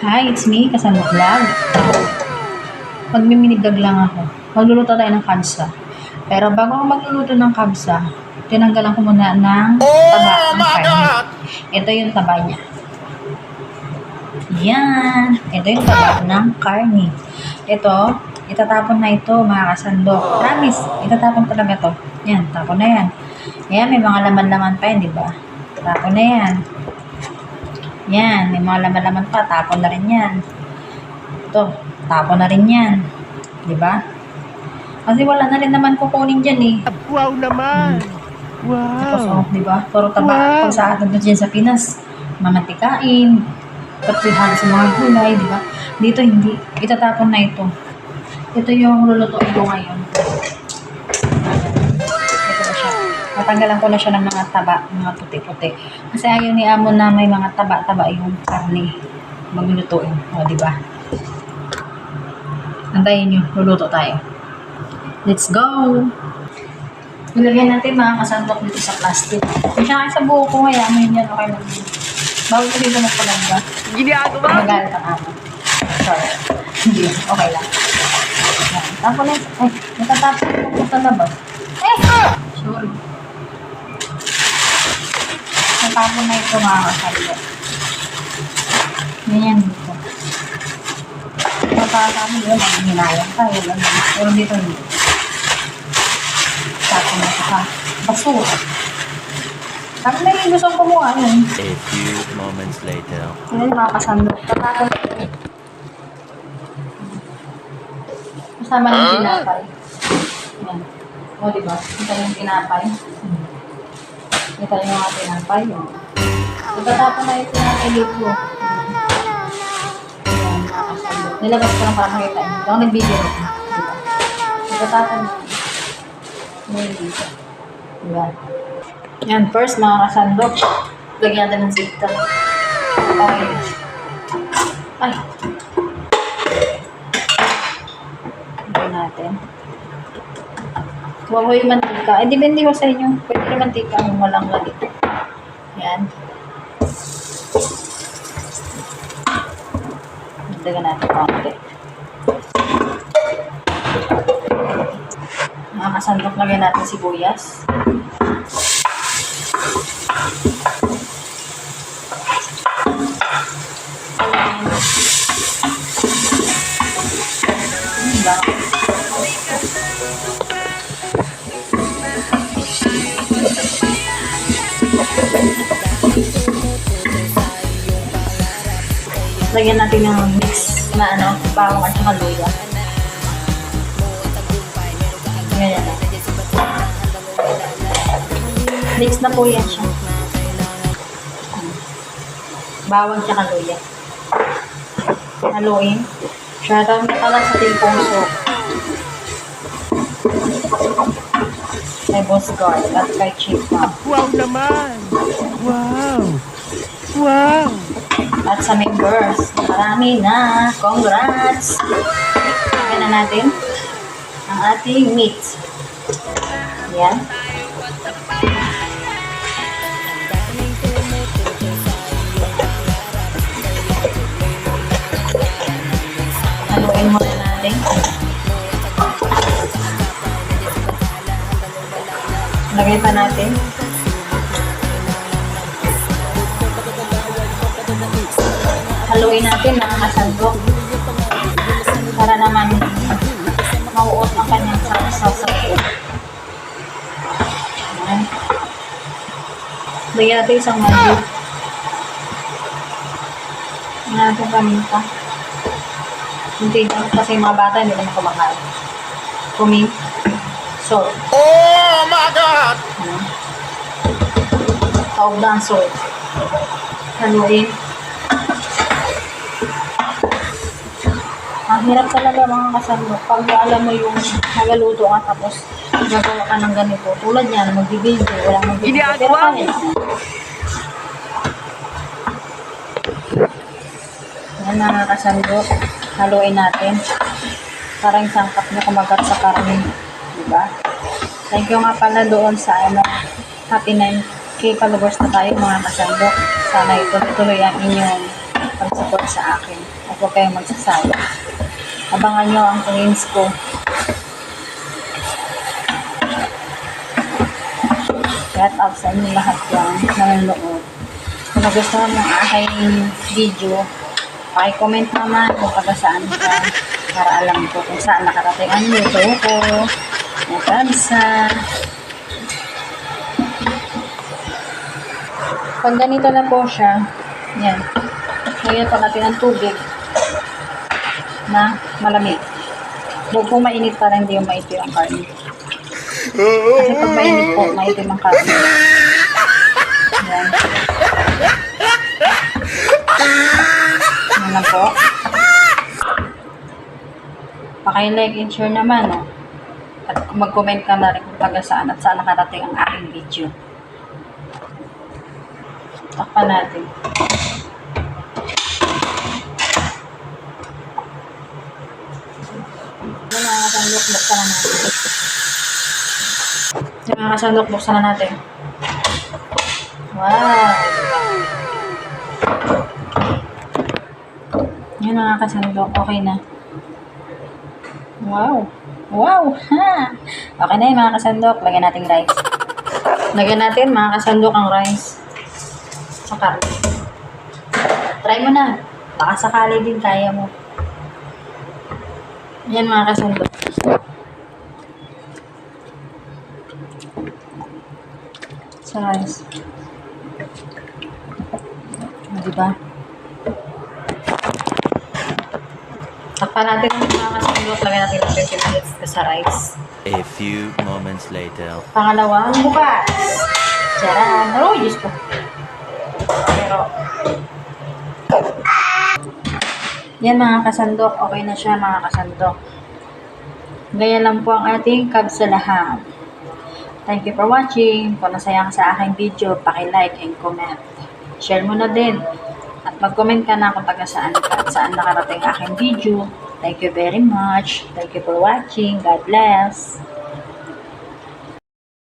Hi, it's me, Kasama Vlog. Magmiminidag lang ako. Magluluto tayo ng kabsa. Pero bago ako magluluto ng kabsa, tinanggalan ko muna ng taba ng karne. Ito yung taba niya. Yan. Ito yung taba ng karne. Ito, itatapon na ito mga kasandok. Promise, itatapon talaga to. Yan, tapon na yan. Yan, may mga laman-laman pa yan, di ba? Tapon na yan. Yan, may mga laman-laman pa, tapon na rin yan. Ito, tapon na rin yan. Ba? Kasi wala na rin naman kukunin dyan eh. Wow naman! Tapos, Wow! oh, di ba? Puro taba. Wow. Sa atin dyan sa Pinas, mamantikain, tapos yung halos sa mga gulay, di ba? Dito hindi. Itatapon na ito. Ito yung lulutuin ko ngayon. Natanggalan ko na siya ng mga taba, mga puti-puti. Kasi ayaw ni Amo na may mga taba-taba yung karne maglulutuin. O, di ba? Antayin nyo, luluto tayo. Let's go! Ilagyan natin mga kasandok dito sa plastic. Kung siya kayo sa buho ko, kaya mo yun yan, okay lang. Bago ko dito magpalangga, Ginagawa! magalit ang amo. Sorry. Hindi, okay lang. Yan. Tapos na, ay, natatapos ko sa labas. Eh! Sorry. Natapon na ito mga kasandok. Ganyan dito. Mo yun, ang hinayang tayo. Pero dito hindi. Tapos na ito sa basura. Sabi na yung gusto kumuha yun. A few moments later. Ngayon mga kasandok. Tatapon Kasama ng tinapay. Yan. O, diba? Ito yung tinapay. Hmm. Ito yung mga tinapay. Itatapon na yung tinapay dito. Yan, mga kasandok. Nilabas ko makita niyo. Ito ang nag-video. Diba? Itatapon. Diba? Yan, first mga kasandok. Lagyan natin ng sita. Okay. Ay. Lagyan natin. Huwag yung mantika. Eh, depende ko sa inyo. Pwede yung mantika kung walang lagi. Yan. Lagyan natin konti. Mga kasandok, lagyan natin sibuyas. Diba? Lagyan natin ng mix na ano, bawang at saka luya. Ganyan na. Mix na po yan siya. Bawang at saka luya. Haluin. Shoutout na pala sa Team Pongso. Kay Boss Guard at kay Chief. Wow naman! Wow! Wow! At sa members, marami na. Congrats! Lagyan na natin ang ating meat. Yan. Haluin muna natin. Lagay pa natin. Haluin natin mga kasandok para naman mauot ang kanyang sausaw. Ayan. Lagyan natin isang. Lagyan natin paminta. Hindi lang kasi mga bata hindi naman kumakain. Kumi. Salt. Oh my God! Ayan. Taog na ang salt. Haluin. Ang hirap talaga mga kasandok. Pag alam mo yung nagaluto ka tapos gagawa ka ng ganito. Tulad yan, magbibideo. Walang magbibideo. Pero kaya. Yan mga kasandok. Haluin natin. Para yung sangkap niya kumagat sa karne. Diba? Thank you nga pala doon sa ano, Happy 9K followers na tayo mga kasandok. Sana ituloy ang inyong pagsasama support sa akin. At huwag kayong magsasawa. Abangan nyo ang claims ko. Shout out sa inyo lahat yan nanonood. Kung nagustuhan ang aking video, pakicomment naman kung taga saan ka para alam ko kung saan nakarating ang luto ko, ang kansa. Pag ganito na po siya, yan. Lagyan pa natin ang tubig na malamig. Huwag po mainit para hindi yung maitim ang karne. Kasi pag mainit po, maitim ang karne. Yan. Yan lang po. Paki-like and naman, no? At mag-comment ka na rin kung taga saan at saan nakarating ang aking video. Takpan natin. Yung mga kasandok, buksan na natin. Yung mga kasandok, buksan na natin. Wow! Yun mga kasandok, okay na. Wow! Wow! Ha! Okay na yung mga kasandok, lagyan natin rice. Lagyan natin mga kasandok ang rice. Saka, try mo na. Baka sakali din kaya mo. Yan mga kasandok. Sa rice. O, diba? Takpan natin ang mga kasandok. Lagyan natin ng 20 minutes sa rice. A few moments later. Pangalawang bukas. Charan. Oh, Diyos ko. Pero, yan mga kasandok. Okay na siya mga kasandok. Ganyan lang po ang ating kabsalahan. Thank you for watching. Kung nasaya ka sa aking video, paki-like and comment. Share mo na din. At mag-comment ka na kung taga saan ka at saan nakarating aking video. Thank you very much. Thank you for watching. God bless.